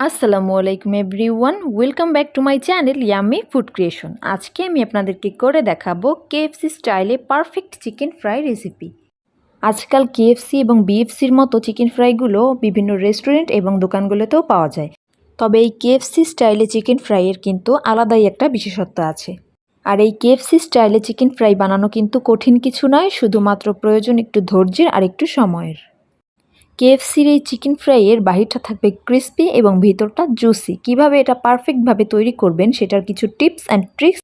আসসালামু আলাইকুম everyone, welcome back to my channel yummy food creation. আজকে আমি আপনাদেরকে করে দেখাবো কেএফসি স্টাইলে পারফেক্ট চিকেন ফ্রাই রেসিপি। আজকাল কেএফসি এবং বিএফসির মতো চিকেন ফ্রাইগুলো বিভিন্ন রেস্টুরেন্ট এবং দোকানগুলোতেও পাওয়া যায়। তবে এই কেএফসি স্টাইলে চিকেন ফ্রাইয়ের কিন্তু আলাদাই একটা বিশেষত্ব আছে। আর এই কেএফসি স্টাইলে চিকেন ফ্রাই বানানো কিন্তু কঠিন কিছু নয়, শুধুমাত্র প্রয়োজন একটু ধৈর্যের আর একটু সময়ের। কেএফসির এই চিকেন ফ্রাইয়ের বাহিরটা থাকবে ক্রিস্পি এবং ভিতরটা জুসি। কীভাবে এটা পারফেক্টভাবে তৈরি করবেন সেটার কিছু টিপস অ্যান্ড ট্রিক্স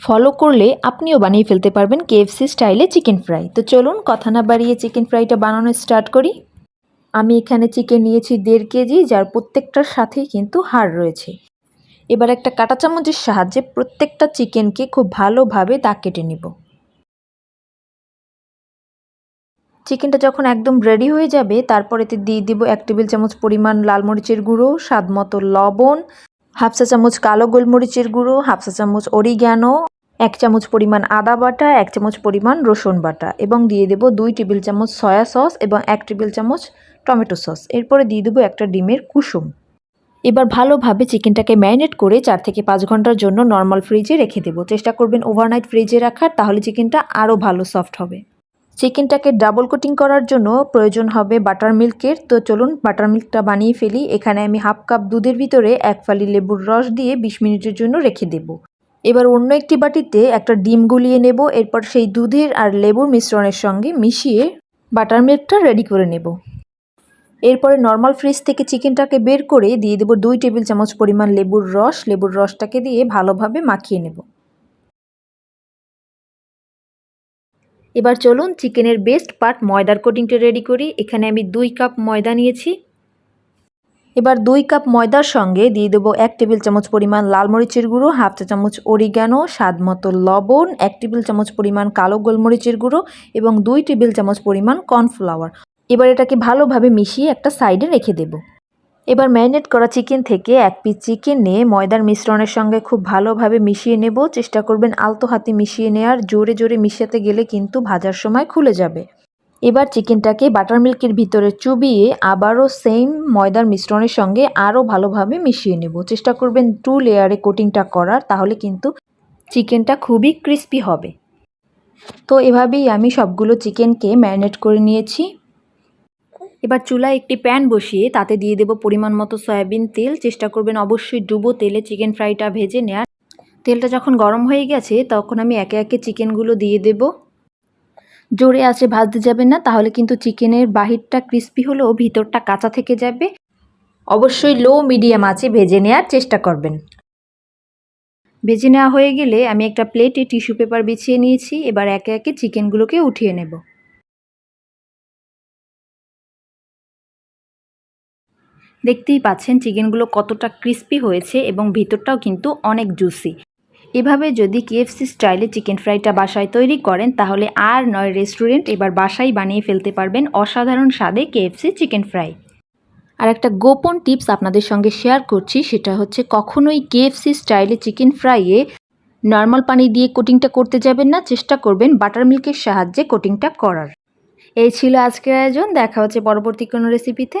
ফলো করলে আপনিও বানিয়ে ফেলতে পারবেন কেএফসি স্টাইলে চিকেন ফ্রাই। তো চলুন কথা না বাড়িয়ে চিকেন ফ্রাইটা বানানো স্টার্ট করি। আমি এখানে চিকেন নিয়েছি দেড় কেজি, যার প্রত্যেকটার সাথেই কিন্তু হাড় রয়েছে। এবার একটা কাঁটা চামচের সাহায্যে প্রত্যেকটা চিকেনকে খুব ভালোভাবে দাগ কেটে নিব। চিকেনটা যখন একদম রেডি হয়ে যাবে, তারপর এতে দিয়ে দিব এক টেবিল চামচ পরিমাণ লাল মরিচের গুঁড়ো, স্বাদ মতো লবণ, হাফ চা চামচ কালো গোলমরিচের গুঁড়ো, হাফ চা চামচ অরিগ্যানো এক চামচ পরিমাণ আদা বাটা, এক চামচ পরিমাণ রসুন বাটা এবং দিয়ে দেব দুই টেবিল চামচ সয়া সস এবং এক টেবিল চামচ টমেটো সস এরপরে দিয়ে দেবো একটা ডিমের কুসুম। এবার ভালোভাবে চিকেনটাকে ম্যারিনেট করে চার থেকে পাঁচ ঘণ্টার জন্য নর্মাল ফ্রিজে রেখে দেবো। চেষ্টা করবেন ওভারনাইট ফ্রিজে রাখার, তাহলে চিকেনটা আরও ভালো সফট হবে। চিকেনটাকে ডাবল কোটিং করার জন্য প্রয়োজন হবে বাটার মিল্কের তো চলুন বাটার মিল্কটা বানিয়ে ফেলি। এখানে আমি হাফ কাপ দুধের ভিতরে এক ফালি লেবুর রস দিয়ে বিশ মিনিটের জন্য রেখে দেব। এবার অন্য একটি বাটিতে একটা ডিম গুলিয়ে নেব। এরপর সেই দুধের আর লেবুর মিশ্রণের সঙ্গে মিশিয়ে বাটার মিল্কটা রেডি করে নেব। এরপরে নর্মাল ফ্রিজ থেকে চিকেনটাকে বের করে দিয়ে দেবো দুই টেবিল চামচ পরিমাণ লেবুর রস। লেবুর রসটাকে দিয়ে ভালোভাবে মাখিয়ে নেব। এবার চলুন চিকেনের বেস্ট পার্ট ময়দার কোটিংটা রেডি করি। এখানে আমি দুই কাপ ময়দা নিয়েছি। এবার দুই কাপ ময়দার সঙ্গে দিয়ে দেবো এক টেবিল চামচ পরিমাণ লাল মরিচের গুঁড়ো, হাফ চা চামচ অরিগানো স্বাদ মতো লবণ, এক টেবিল চামচ পরিমাণ কালো গোলমরিচের গুঁড়ো এবং দুই টেবিল চামচ পরিমাণ কর্নফ্লাওয়ার এবার এটাকে ভালোভাবে মিশিয়ে একটা সাইডে রেখে দেব। এবার ম্যারিনেট করা চিকেন থেকে এক পিস চিকেন নিয়ে ময়দার মিশ্রণের সঙ্গে খুব ভালোভাবে মিশিয়ে নেব। চেষ্টা করবেন আলতো হাতে মিশিয়ে নেওয়ার জোরে জোরে মিশাতে গেলে কিন্তু ভাজার সময় খুলে যাবে। এবার চিকেনটাকে বাটার মিল্কের ভিতরে চুবিয়ে আবারও সেম ময়দার মিশ্রণের সঙ্গে আরও ভালোভাবে মিশিয়ে নেব। চেষ্টা করবেন টু লেয়ারে কোটিংটা করার, তাহলে কিন্তু চিকেনটা খুবই ক্রিস্পি হবে। তো এভাবেই আমি সবগুলো চিকেনকে ম্যারিনেট করে নিয়েছি। এবার চুলায় একটি প্যান বসিয়ে তাতে দিয়ে দেব পরিমাণ মতো সয়াবিন তেল। চেষ্টা করবেন অবশ্যই ডুবো তেলে চিকেন ফ্রাইটা ভেজে নেওয়ার তেলটা যখন গরম হয়ে গেছে, তখন আমি একে একে চিকেনগুলো দিয়ে দেব। জোরে আছে ভাজতে যাবেন না, তাহলে কিন্তু চিকেনের বাহিরটা ক্রিস্পি হলেও ভিতরটা কাঁচা থেকে যাবে। অবশ্যই লো মিডিয়াম আছে ভেজে নেওয়ার চেষ্টা করবেন। ভেজে নেওয়া হয়ে গেলে আমি একটা প্লেটে টিস্যু পেপার বিছিয়ে নিয়েছি। এবার একে একে চিকেনগুলোকে উঠিয়ে নেব। দেখতেই পাচ্ছেন চিকেনগুলো কতটা ক্রিস্পি হয়েছে এবং ভিতরটাও কিন্তু অনেক জুসি। এভাবে যদি কেএফসি স্টাইলে চিকেন ফ্রাইটা বাসায় তৈরি করেন, তাহলে আর নয় রেস্টুরেন্ট এবার বাসায় বানিয়ে ফেলতে পারবেন অসাধারণ স্বাদে কেএফসি চিকেন ফ্রাই। আর একটা গোপন টিপস আপনাদের সঙ্গে শেয়ার করছি, সেটা হচ্ছে কখনোই কেএফসি স্টাইলে চিকেন ফ্রাইয়ে নর্মাল পানি দিয়ে কোটিংটা করতে যাবেন না, চেষ্টা করবেন বাটার মিল্কের সাহায্যে কোটিংটা করার। এই ছিল আজকের আয়োজন, দেখা হচ্ছে পরবর্তী কোনো রেসিপিতে